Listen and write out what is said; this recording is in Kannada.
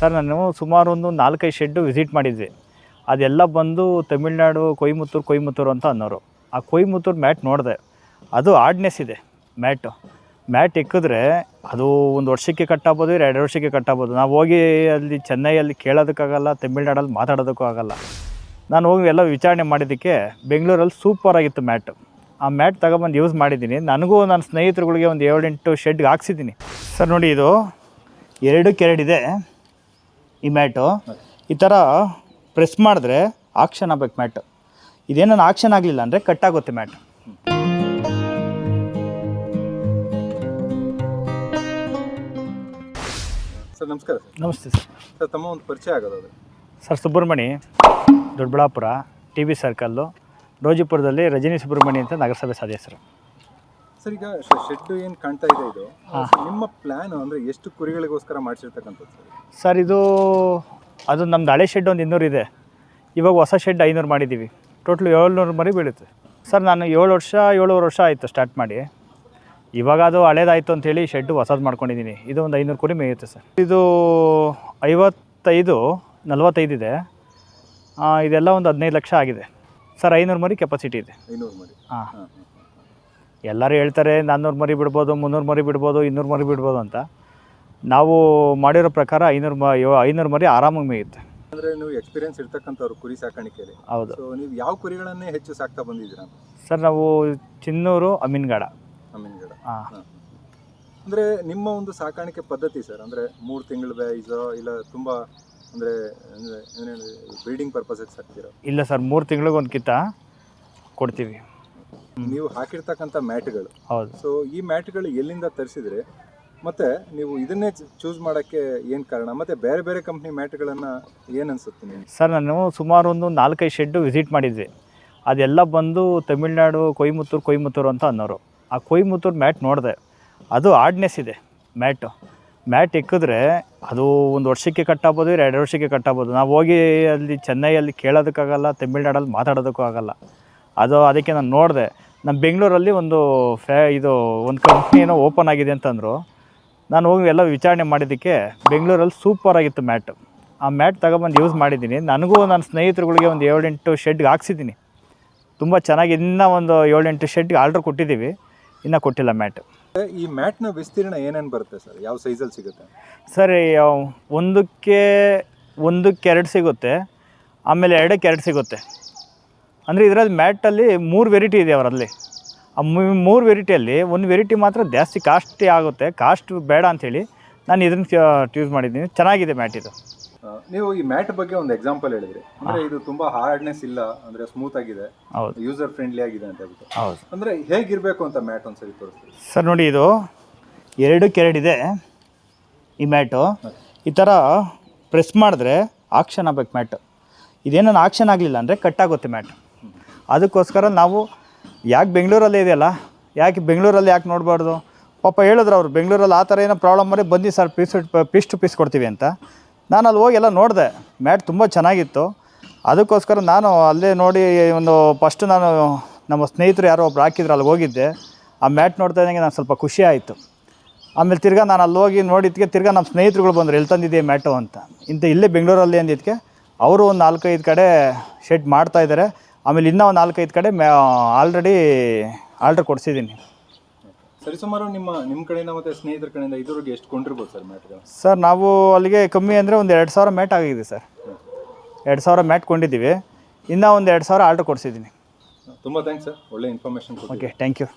ಸರ್, ನಾನು ಸುಮಾರು ಒಂದು ನಾಲ್ಕೈದು ಶೆಡ್ಡು ವಿಸಿಟ್ ಮಾಡಿದ್ವಿ. ಅದೆಲ್ಲ ಬಂದು ತಮಿಳ್ನಾಡು, ಕೊಯಮತ್ತೂರು ಕೊಯಮತ್ತೂರು ಅಂತ ಅನ್ನೋರು. ಆ ಕೊಯಮತ್ತೂರು ಮ್ಯಾಟ್ ನೋಡಿದೆ. ಅದು ಆಡ್ನೆಸ್ ಇದೆ ಮ್ಯಾಟು. ಮ್ಯಾಟ್ ಇಕ್ಕಿದ್ರೆ ಅದು ಒಂದು ವರ್ಷಕ್ಕೆ ಕಟ್ಟಾಗ್ಬೋದು, ಎರಡು ವರ್ಷಕ್ಕೆ ಕಟ್ಟಾಗ್ಬೋದು. ನಾವು ಹೋಗಿ ಅಲ್ಲಿ ಚೆನ್ನೈಯಲ್ಲಿ ಕೇಳೋದಕ್ಕಾಗಲ್ಲ, ತಮಿಳ್ನಾಡಲ್ಲಿ ಮಾತಾಡೋದಕ್ಕೂ ಆಗಲ್ಲ. ನಾನು ಹೋಗಿ ಎಲ್ಲ ವಿಚಾರಣೆ ಮಾಡಿದ್ದಕ್ಕೆ ಬೆಂಗಳೂರಲ್ಲಿ ಸೂಪರ್ ಆಗಿತ್ತು ಮ್ಯಾಟು. ಆ ಮ್ಯಾಟ್ ತಗೊಬಂದು ಯೂಸ್ ಮಾಡಿದ್ದೀನಿ. ನನಗೂ ನನ್ನ ಸ್ನೇಹಿತರುಗಳಿಗೆ ಒಂದು ಏಳೆಂಟು ಶೆಡ್ಗೆ ಹಾಕ್ಸಿದ್ದೀನಿ. ಸರ್, ನೋಡಿ ಇದು ಎರಡಕ್ಕೆ ಎರಡಿದೆ ಈ ಮ್ಯಾಟು. ಈ ಥರ ಪ್ರೆಸ್ ಮಾಡಿದ್ರೆ ಆಕ್ಷನ್ ಆಗ್ಬೇಕು ಮ್ಯಾಟು. ಇದೇನೋ ಆಕ್ಷನ್ ಆಗಲಿಲ್ಲ ಅಂದರೆ ಕಟ್ಟಾಗುತ್ತೆ ಮ್ಯಾಟ್. ಸರ್ ನಮಸ್ಕಾರ ಸರ್. ನಮಸ್ತೆ ಸರ್. ಸರ್ ತಮ್ಮ ಒಂದು ಪರಿಚಯ ಆಗೋದು sir Subramani Doddaballapur T V circle ರೋಜಿಪುರದಲ್ಲಿ Rajani Subramani ಅಂತ ನಗರಸಭೆ ಸದಸ್ಯರು. ಸರ್ ಈಗ ಶೆಡ್ ಏನು ಕಾಣ್ತಾ ಇದೆ ಇದು? ನಿಮ್ಮ ಪ್ಲಾನ್ ಅಂದರೆ ಎಷ್ಟು ಕುರಿಗಳಿಗೋಸ್ಕರ ಮಾಡಿಸಿರ್ತಕ್ಕಂಥದ್ದು ಸರ್? ಇದು ಅದು ನಮ್ದು ಹಳೆ ಶೆಡ್ ಒಂದು ಇನ್ನೂರು ಇದೆ. ಇವಾಗ ಹೊಸ ಶೆಡ್ ಐನೂರು ಮಾಡಿದ್ದೀವಿ ಟೋಟಲ್ ಏಳ್ನೂರು ಮರಿ ಬೀಳುತ್ತೆ. ಸರ್ ನಾನು ಏಳು ವರ್ಷ ಏಳುವರೆ ವರ್ಷ ಆಯಿತು ಸ್ಟಾರ್ಟ್ ಮಾಡಿ. ಇವಾಗ ಅದು ಹಳೇದಾಯಿತು ಅಂತೇಳಿ ಶೆಡ್ಡು ಹೊಸದು ಮಾಡ್ಕೊಂಡಿದ್ದೀನಿ ಇದು ಒಂದು ಐನೂರು ಕುರಿ ಮೇಯುತ್ತೆ ಸರ್. ಇದು ಐವತ್ತೈದು ನಲ್ವತ್ತೈದು ಇದೆ. ಇದೆಲ್ಲ ಒಂದು ಹದಿನೈದು ಲಕ್ಷ ಆಗಿದೆ. ಸರ್ ಐನೂರು ಮರಿ ಕೆಪಾಸಿಟಿ ಇದೆ. ಐನೂರು ಮರಿ. ಹಾಂ ಹಾಂ. ಎಲ್ಲರೂ ಹೇಳ್ತಾರೆ ನಾನ್ನೂರು ಮರಿ ಬಿಡ್ಬೋದು ಮುನ್ನೂರು ಮರಿ ಬಿಡ್ಬೋದು ಇನ್ನೂರು ಮರಿ ಬಿಡ್ಬೋದು ಅಂತ. ನಾವು ಮಾಡಿರೋ ಪ್ರಕಾರ ಐನೂರು ಮ ಐನೂರು ಮರಿ ಆರಾಮಾಗಿ ಮೇಯುತ್ತೆ. ಅಂದರೆ ನೀವು ಎಕ್ಸ್ಪೀರಿಯನ್ಸ್ ಇರ್ತಕ್ಕಂಥವ್ರು ಕುರಿ ಸಾಕಾಣಿಕೆಯಲ್ಲಿ. ಹೌದು. ಸೊ ನೀವು ಯಾವ ಕುರಿಗಳನ್ನೇ ಹೆಚ್ಚು ಸಾಕ್ತಾ ಬಂದಿದ್ದೀರಾ? ಸರ್ ನಾವು ಚಿನ್ನೂರು ಅಮೀನ್ಗಡ. ಅಮೀನ್ಗಡ. ಹಾಂ. ಅಂದರೆ ನಿಮ್ಮ ಒಂದು ಸಾಕಾಣಿಕೆ ಪದ್ಧತಿ ಸರ್ ಅಂದರೆ ಮೂರು ತಿಂಗಳ ವೈಸ್ ಇಲ್ಲ ತುಂಬ ಅಂದರೆ ಅಂದ್ರೆ ಏನೇನು ಬ್ರೀಡಿಂಗ್ ಪರ್ಪಸ್ ಸಾಕ್ತೀರಾ ಇಲ್ಲ ಸರ್ ಮೂರು ತಿಂಗಳಿಗೆ ಒಂದು ಕಿತ್ತ ಕೊಡ್ತೀವಿ. ನೀವು ಹಾಕಿರ್ತಕ್ಕಂಥ ಮ್ಯಾಟ್ಗಳು. ಹೌದು. ಸೊ ಈ ಮ್ಯಾಟ್ಗಳು ಎಲ್ಲಿಂದ ತರಿಸಿದ್ರೆ ಮತ್ತೆ ನೀವು ಇದನ್ನೇ ಚೂಸ್ ಮಾಡೋಕ್ಕೆ ಏನು ಕಾರಣ? ಮತ್ತೆ ಬೇರೆ ಬೇರೆ ಕಂಪ್ನಿ ಮ್ಯಾಟ್ಗಳನ್ನು ಏನು ಅನಿಸುತ್ತೆ ನೀವು ಸರ್ ನಾನು ಸುಮಾರು ಒಂದು ನಾಲ್ಕೈದು ಶೆಡ್ಡು ವಿಸಿಟ್ ಮಾಡಿದ್ವಿ. ಅದೆಲ್ಲ ಬಂದು ತಮಿಳ್ನಾಡು ಕೊಯಮತ್ತೂರು ಕೊಯಮತ್ತೂರು ಅಂತ ಅನ್ನೋರು. ಆ ಕೊಯಮತ್ತೂರು ಮ್ಯಾಟ್ ನೋಡಿದೆ. ಅದು ಆಡ್ನೆಸ್ ಇದೆ ಮ್ಯಾಟು. ಮ್ಯಾಟ್ ಇಕ್ಕಿದ್ರೆ ಅದು ಒಂದು ವರ್ಷಕ್ಕೆ ಕಟ್ಟಾಗ್ಬೋದು ಎರಡು ವರ್ಷಕ್ಕೆ ಕಟ್ಟಾಗ್ಬೋದು. ನಾವು ಹೋಗಿ ಅಲ್ಲಿ ಚೆನ್ನೈಯಲ್ಲಿ ಕೇಳೋದಕ್ಕಾಗಲ್ಲ ತಮಿಳ್ನಾಡಲ್ಲಿ ಮಾತಾಡೋದಕ್ಕೂ ಆಗಲ್ಲ. ಅದು ಅದಕ್ಕೆ ನಾನು ನೋಡಿದೆ. ನಮ್ಮ ಬೆಂಗಳೂರಲ್ಲಿ ಒಂದು ಫ್ಯಾ ಇದು ಒಂದು ಕಂಪ್ನಿ ಏನೋ ಓಪನ್ ಆಗಿದೆ ಅಂತಂದರು. ನಾನು ಹೋಗಿ ಎಲ್ಲ ವಿಚಾರಣೆ ಮಾಡಿದ್ದಕ್ಕೆ ಬೆಂಗಳೂರಲ್ಲಿ ಸೂಪರ್ ಆಗಿತ್ತು ಮ್ಯಾಟ್. ಆ ಮ್ಯಾಟ್ ತಗೊಬಂದು ಯೂಸ್ ಮಾಡಿದ್ದೀನಿ. ನನಗೂ ನನ್ನ ಸ್ನೇಹಿತರುಗಳಿಗೆ ಒಂದು ಏಳೆಂಟು ಶೆಡ್ಗೆ ಹಾಕ್ಸಿದ್ದೀನಿ. ತುಂಬ ಚೆನ್ನಾಗಿ ಇನ್ನೂ ಒಂದು ಏಳೆಂಟು ಶೆಡ್ಗೆ ಆರ್ಡ್ರ್ ಕೊಟ್ಟಿದ್ದೀವಿ. ಇನ್ನೂ ಕೊಟ್ಟಿಲ್ಲ ಮ್ಯಾಟ್. ಈ ಮ್ಯಾಟ್ನ ವಿಸ್ತೀರ್ಣ ಏನೇನು ಬರುತ್ತೆ ಸರ್? ಯಾವ ಸೈಜಲ್ಲಿ ಸಿಗುತ್ತೆ? ಸರ್ ಒಂದಕ್ಕೆ ಒಂದಕ್ಕೆ ಎರಡು ಸಿಗುತ್ತೆ. ಆಮೇಲೆ ಎರಡಕ್ಕೆ ಎರಡು ಸಿಗುತ್ತೆ. ಅಂದರೆ ಇದರಲ್ಲಿ ಮ್ಯಾಟಲ್ಲಿ ಮೂರು ವೆರೈಟಿ ಇದೆ ಅವರಲ್ಲಿ. ಆ ಮೂರು ವೆರೈಟಿಯಲ್ಲಿ ಒಂದು ವೆರೈಟಿ ಮಾತ್ರ ಜಾಸ್ತಿ ಕಾಸ್ಟ್ಲಿ ಆಗುತ್ತೆ. ಕಾಸ್ಟ್ ಬೇಡ ಅಂಥೇಳಿ ನಾನು ಇದನ್ನು ಚೂಸ್ ಮಾಡಿದ್ದೀನಿ. ಚೆನ್ನಾಗಿದೆ ಮ್ಯಾಟ್ ಇದು. ನೀವು ಈ ಮ್ಯಾಟ್ ಬಗ್ಗೆ ಒಂದು ಎಕ್ಸಾಂಪಲ್ ಹೇಳಿದ್ರಿ. ಅಂದ್ರೆ ಇದು ತುಂಬಾ ಹಾರ್ಡ್ನೆಸ್ ಇಲ್ಲ ಅಂದ್ರೆ ಸ್ಮೂತ್ ಆಗಿದೆ ಹೌದು. ಯೂಸರ್ ಫ್ರೆಂಡ್ಲಿ ಆಗಿದೆ ಅಂತ ಹೇಳ್ಬಿಟ್ಟು. ಹೌದು. ಅಂದ್ರೆ ಹೇಗಿರಬೇಕು ಅಂತ ಮ್ಯಾಟ್ ಒಂದ್ಸರಿ ತೋರಿಸ್ತೀವಿ ಸರ್ ನೋಡಿ ಇದು ಎರಡು ಕೆರಡ್ ಇದೆ ಈ ಮ್ಯಾಟು ಈ ಥರ ಪ್ರೆಸ್ ಮಾಡಿದ್ರೆ ಆಕ್ಷನ್ ಆಗ್ಬೇಕು ಮ್ಯಾಟ್ ಇದೇನೋ ಆಕ್ಷನ್ ಆಗಲಿಲ್ಲ ಅಂದರೆ ಕಟ್ಟಾಗುತ್ತೆ ಮ್ಯಾಟ್ ಅದಕ್ಕೋಸ್ಕರ ನಾವು ಯಾಕೆ ಬೆಂಗಳೂರಲ್ಲೇ ಇದೆಯಲ್ಲ, ಯಾಕೆ ಬೆಂಗಳೂರಲ್ಲಿ ಯಾಕೆ ನೋಡಬಾರ್ದು? ಪಾಪ ಹೇಳಿದ್ರು ಅವರು, ಬೆಂಗಳೂರಲ್ಲಿ ಆ ಥರ ಏನೋ ಪ್ರಾಬ್ಲಮ್ ಮಾಡಿ ಬಂದು sir piece piece to piece ಕೊಡ್ತೀವಿ ಅಂತ. ನಾನು ಅಲ್ಲಿ ಹೋಗಿ ಎಲ್ಲ ನೋಡಿದೆ, ಮ್ಯಾಟ್ ತುಂಬ ಚೆನ್ನಾಗಿತ್ತು. ಅದಕ್ಕೋಸ್ಕರ ನಾನು ಅಲ್ಲೇ ನೋಡಿ ಒಂದು ಫಸ್ಟ್ ನಾನು ನಮ್ಮ ಸ್ನೇಹಿತರು ಯಾರೋ ಒಬ್ರು ಹಾಕಿದ್ರು, ಅಲ್ಲಿ ಹೋಗಿದ್ದೆ. ಆ ಮ್ಯಾಟ್ ನೋಡ್ತಾ ಇದ್ದಂಗೆ ನಾನು ಸ್ವಲ್ಪ ಖುಷಿ ಆಯಿತು. ಆಮೇಲೆ ತಿರ್ಗಾ ನಾನು ಅಲ್ಲಿ ಹೋಗಿ ನೋಡಿದ್ದಕ್ಕೆ ತಿರ್ಗಾ ನಮ್ಮ ಸ್ನೇಹಿತರುಗಳು ಬಂದರು, ಎಲ್ಲಿ ತಂದಿದ್ದೆ ಮ್ಯಾಟು ಅಂತ. ಇಂಥ ಇಲ್ಲೇ ಬೆಂಗಳೂರಲ್ಲಿ ಅಂದಿದ್ದಕ್ಕೆ ಅವರು ಒಂದು ನಾಲ್ಕೈದು ಕಡೆ ಶೆಡ್ ಮಾಡ್ತಾ ಇದ್ದಾರೆ. ಆಮೇಲೆ ಇನ್ನೂ ಒಂದು ನಾಲ್ಕೈದು ಕಡೆ ಮ್ಯಾ ಆಲ್ರೆಡಿ ಆರ್ಡ್ರ್ ಕೊಡಿಸಿದ್ದೀನಿ. ಸರಿ ಸುಮಾರು ನಿಮ್ಮ ನಿಮ್ಮ ಕಡೆಯಿಂದ ಮತ್ತು ಸ್ನೇಹಿತರ ಕಡೆಯಿಂದ ಇದುವರೆಗೆ ಎಷ್ಟು ಕೊಂಡಿರ್ಬೋದು ಸರ್ ಮ್ಯಾಟ್ಗಳು ಸರ್ ನಾವು ಅಲ್ಲಿಗೆ ಕಮ್ಮಿ ಅಂದರೆ ಒಂದು ಎರಡು ಸಾವಿರ ಮ್ಯಾಟ್ ಆಗಿದೆ ಸರ್. ಎರಡು ಸಾವಿರ ಮ್ಯಾಟ್ ಕೊಂಡಿದ್ದೀವಿ. ಇನ್ನೂ ಒಂದು ಎರಡು ಸಾವಿರ ಆರ್ಡ್ರ್ ಕೊಡಿಸಿದ್ದೀನಿ. ತುಂಬ ಥ್ಯಾಂಕ್ಸ್ ಸರ್. ಒಳ್ಳೆ ಇನ್ಫಾರ್ಮೇಷನ್ ಓಕೆ ಥ್ಯಾಂಕ್ ಯು